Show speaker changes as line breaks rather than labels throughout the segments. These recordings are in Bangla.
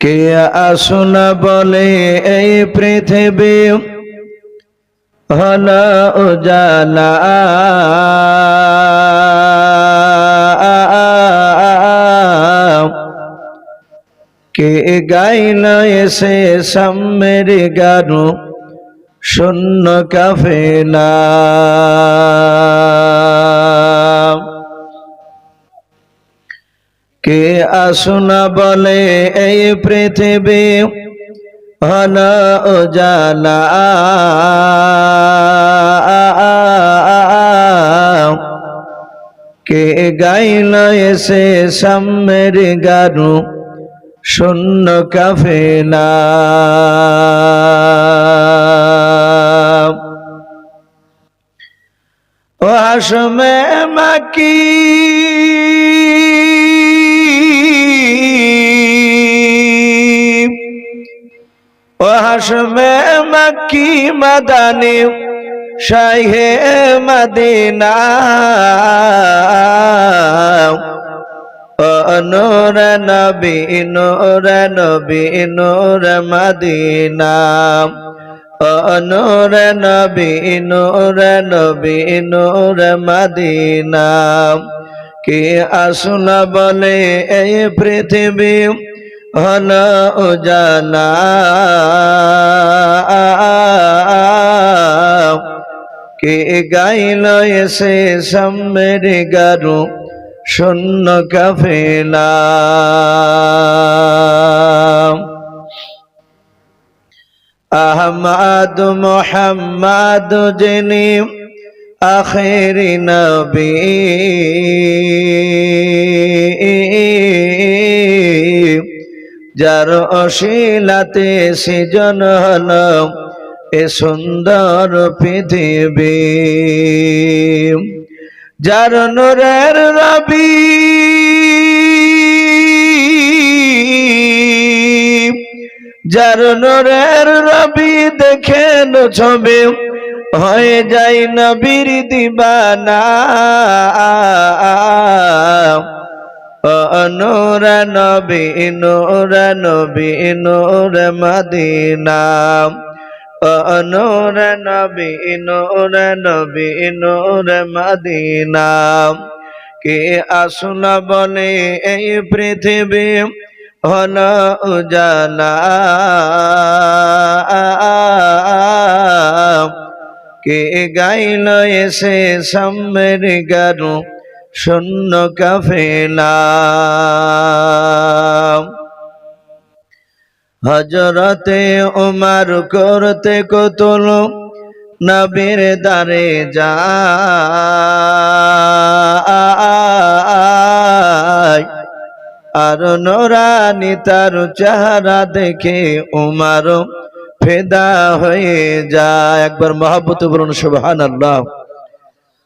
কে আসুন বলে এই পৃথিবী? হল উজালা। কে গাইল এসে সাম্যের গানু? শূন্য কাফেলা। কে আসুনা বলে এই পৃথিবী? হল উজালা কে গাইল এসে সাম্যের গানু শূন্য কাফেলা। ও মাকি। ও মাকি মাদানি শাহে মদিনা। নূর নবী নূর নবী, নূর মদিনা। নূর নবী নূর নবী, নূর মদিনা। কে আসুন বলে, এই পৃথিবী হল উজালা কে গাইল এসে সাম্যের গারু শূন্য কাফেলা। আহমাদ মোহাম্মদ যিনি আখেরি নবী। যার অশিলাতে সৃজন হল এ সুন্দর পৃথিবী। যার নুরের রবি যার নুরের রবি দেখেন ছবি, হয়ে যাই নবীর দিবানা। নূর নবী নূর নবী, নূর মদিনা। নূর নবী নূর নবী, নূর মদিনা। কে আসুন বলে এই পৃথিবী হল উজালা। কে গাইল এসে সাম্যের গারু শূন্য কাফেলা হজরতে উমার করতে কতল নবীর দারে যা আর নোরানি তার চেহারা দেখে উমার ফেদা হয়ে যায়। একবার মহাব্বত বলুন আল্লাহ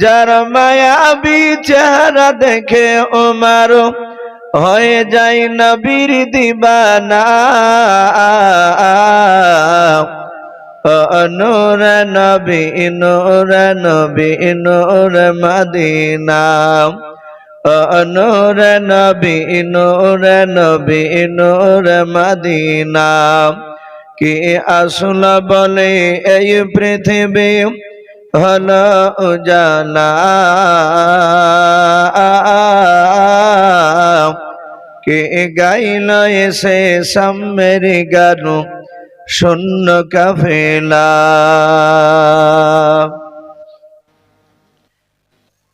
যার মায়াবী চেহারা দেখে ওমার হয়ে যায় নবীর দিবানা। নূর নবী নূর নবী, নূর মদিনা। নূর নবী নূর নবী, নূর মদিনা। কি আসল বলে এই পৃথিবী? হল উজালা। কে গাইল এসে সাম্যের গানু, শূন্য কাফেলা।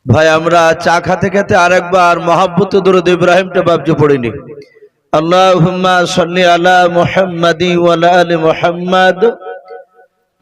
ভাই, আমরা চা খাতে খেতে আরেকবার মহাব্বত দরুদ ইব্রাহিমটা বাবজু পড়িনি। আল্লাহুম্মা সাল্লি আলা মুহাম্মাদি ওয়ালা আলি মুহাম্মাদ।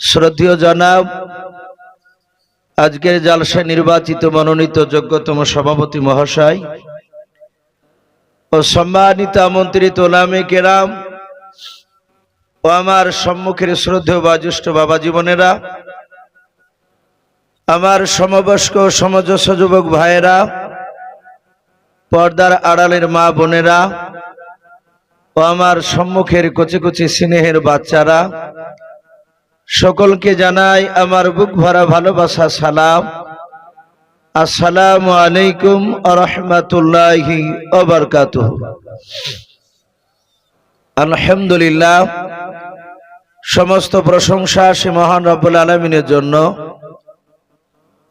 শ্রদ্ধীয় জনাব, আজকের জালসায় নির্বাচিত মনোনীত যোগ্যতম সভাপতি মহাশয় ও সম্মানিত আমন্ত্রিত ওলামে কেরাম ও আমার সম্মুখের শ্রদ্ধেয় বা জ্যেষ্ঠ বাবা জীবনেরা, আমার সমবয়স্ক সমজস্ব যুবক ভাইয়েরা, পর্দার আড়ালের মা বোনেরা ও আমার সম্মুখের কচি কচি স্নেহের বাচ্চারা সকলকে জানাই আমার বুক ভরা ভালোবাসা, সালাম। আসসালামু আলাইকুম ওবরকাতুহ আলহামদুলিল্লাহ, সমস্ত প্রশংসা সে মহান রব্বুল আলমিনের জন্য।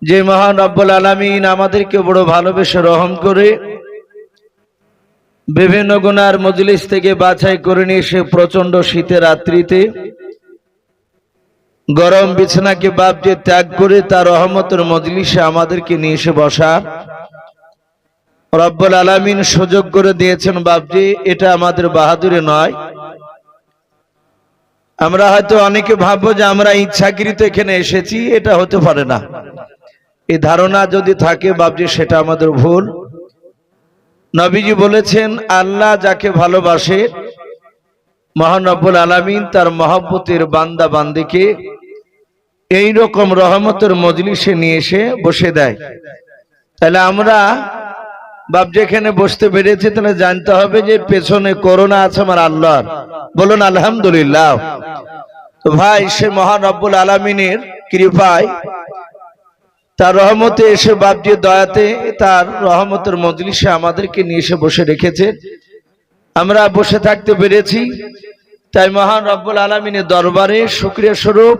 যে মহান রব্বুল আলমিন আমাদেরকে বড় ভালোবেসে রহম করে বিভিন্ন গুনার মজলিস থেকে বাছাই করে নিয়ে সে প্রচণ্ড শীতের রাত্রিতে গরম বিছানাকে বাপ যে ত্যাগ করে তার রহমতের মজলিসে আমাদেরকে নিয়ে এসে বসা। রব্বুল আলমিন সুযোগ করে দিয়েছেন, বাপজি, এটা আমাদের বাহাদুরে নয়। আমরা হয়তো অনেকে ভাববো যে আমরা ইচ্ছাকৃত এখানে এসেছি, এটা হতে পারে না। এই ধারণা যদি থাকে, বাপজি, সেটা আমাদের ভুল। নবীজি বলেছেন, আল্লাহ যাকে ভালোবাসে মহানব্বুল আলামিন তার মহব্বতের বান্দা বান্দিকে এই রকম রহমতের মজলিসে নিয়ে এসে বসে দেয়। তাহলে আমরা বাপ যেখানে বসতে পেরেছি, তাহলে জানতে হবে যে পেছনে করোনা আছে আমার আল্লাহর। বলুন, আলহামদুলিল্লাহ। ভাই, সে মহান রব্বুল আলমিনের কৃপায় তার রহমতে এসে বাপজি দয়াতে তার রহমতের মজলিসে আমাদেরকে নিয়ে এসে বসে রেখেছে। আমরা বসে থাকতে পেরেছি। তাই মহান রব্বুল আলমিনের দরবারে শুক্রিয়া স্বরূপ।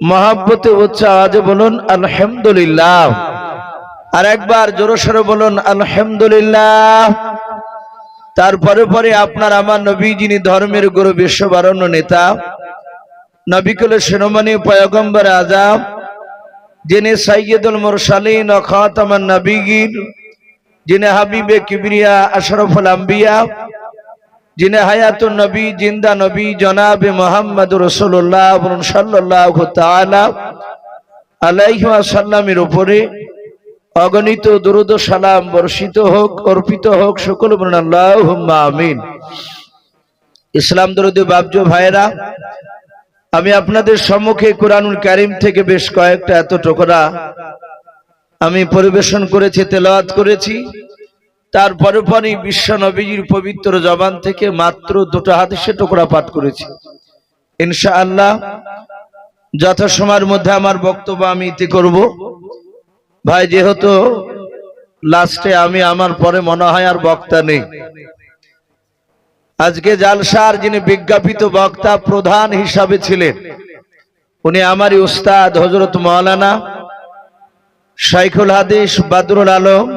মহাব্বতে উচ্চ আওয়াজে বলুন আলহামদুলিল্লাহ। আর একবার জোরসরে বলুন আলহামদুলিল্লাহ। তারপরে পরে আপনার আমার নবী যিনি ধর্মের গুরু, বিশ্ববারণ্য নেতা নবিকুল শিরোমণি পয়গম্বর আজাব যিনি সাইয়দুল মুরসালিন খাতামান নবীগীর যিনি হাবিবে কিবরিয়া, আশরফুল আম্বিয়া যিনি হায়াতুন নবী, জিন্দা নবী, জনাবে মোহাম্মদ রসুল্লাহ সাল্লাহ তালা আলাইসাল্লামের উপরে অগণিত দুরুদ সালাম বর্ষিত হোক, অর্পিত হোক, সকল আমিন। ইসলাম দরুদ বাবজ ভাইরা আমি আপনাদের সম্মুখে কোরআনুল কারিম থেকে বেশ কয়েকটা এত টোকরা আমি পরিবেশন করেছি, তেলাওয়াত করেছি। তারপরে পরে বিশ্ব নবীজির পবিত্র জবান থেকে মাত্র দুটো হাদিসে টুকরা পাঠ করেছি। ইনশা আল্লাহ যথাসময়ের মধ্যে আমার বক্তব্য আমি ইতি করব। ভাই, যেহেতু লাস্টে আমি আমার পরে মনে হয় আর বক্তা নেই। আজকে জালসার যিনি বিজ্ঞাপিত বক্তা, প্রধান হিসাবে ছিলেন, উনি আমারই উস্তাদ হজরত মৌলানা শাইখুল হাদিস বাদরুল আলম।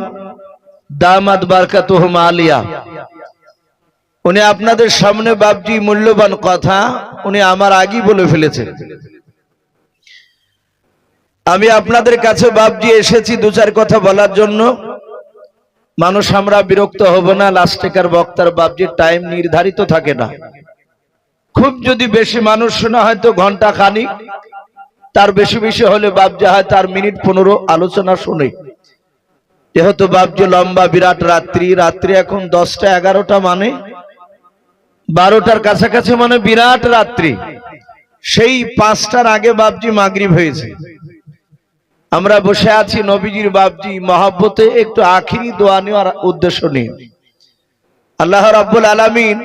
দামাদ বারকাতুহম আলিয়া। উনি আপনাদের সামনে বাপজি মূল্যবান কথা উনি আমার আগেই বলে ফেলেছেন। আমি আপনাদের কাছে বাপজি এসেছি দু চার কথা বলার জন্য। মানুষ আমরা বিরক্ত হব না লাস্টেকার বক্তার বাপজির টাইম নির্ধারিত থাকে না। খুব যদি বেশি মানুষ শোনা হয়তো ঘণ্টা খানিক, তার বেশি বেশি হলে বাপজি হয় তার মিনিট পনেরো আলোচনা শুনে। যেহেতু বাপজি লম্বা, বিরাট রাত্রি রাত্রি এখন দশটা, এগারোটা মানে? বারোটার কাছাকাছি মানে বিরাট রাত্রি। সেই পাঁচটার আগে বাপজি মাগরিব হয়েছে। আমরা বসে আছি নবীজির বাপজি মহাব্বতে, একটু আখিরি দোয়া নেওয়ার উদ্দেশ্য নিয়ে। আল্লাহ রাব্বুল আলামিন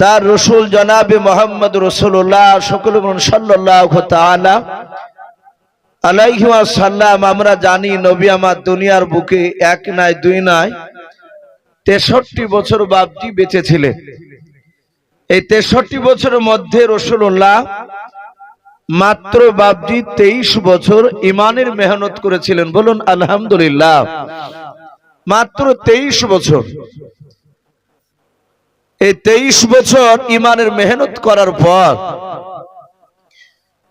তার রসুল জনাবে মোহাম্মদ রসুল্লাহ সকল সাল্লাহ তাআলা আলাইহি সাল্লাম আমরা জানি নবী আমার দুনিয়ার বুকে এক নাই, দুই নাই। তেষট্টি বছর বাপজি বেঁচে ছিলেন এই তেষট্টি বছরের মধ্যে রসুল্লাহ মাত্র বাপজি তেইশ বছর ইমানের মেহনত করেছিলেন। বলুন, আলহামদুলিল্লাহ। মাত্র তেইশ বছর। এই তেইশ বছর ইমানের মেহনত করার পর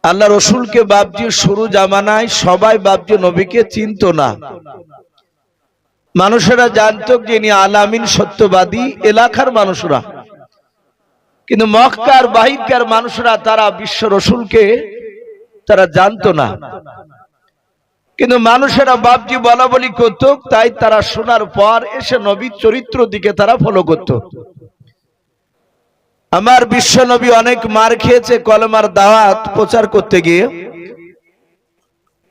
আল্লাহ রসুলকে বাবজি শুরু জামানায় সবাই বাবজি নবীকে চিনত না। মানুষেরা জানত যে ইনি আলামিন সত্যবাদী এলাকার মানুষরা। কিন্তু মক্কার বাহিকার মানুষরা তারা বিশ্ব রসুলকে তারা জানতো না। কিন্তু মানুষেরা বাবজি বলা বলি করত, তাই তারা শোনার পর এসে নবীর চরিত্র দিকে তারা ফলো করত। আমার বিশ্ব নবী অনেক মার খেয়েছে, কলমার দাওয়াত প্রচার করতে গিয়ে।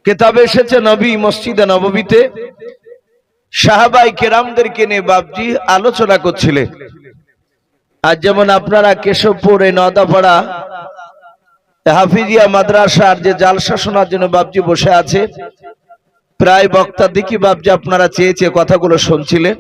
কেতাবে এসেছে নবী মসজিদে নববীতে। সাহাবাই কেরামদেরকে নিয়ে বাবজি আলোচনা করছিলেন আজ যেমন আপনারা কেশবপুর এই নদাপাড়া হাফিজিয়া মাদ্রাসার যে জালসা শোনার জন্য বাবজি বসে আছে, প্রায় বক্তা দিকি বাবজি আপনারা চেয়েছে কথাগুলো শুনছিলেন।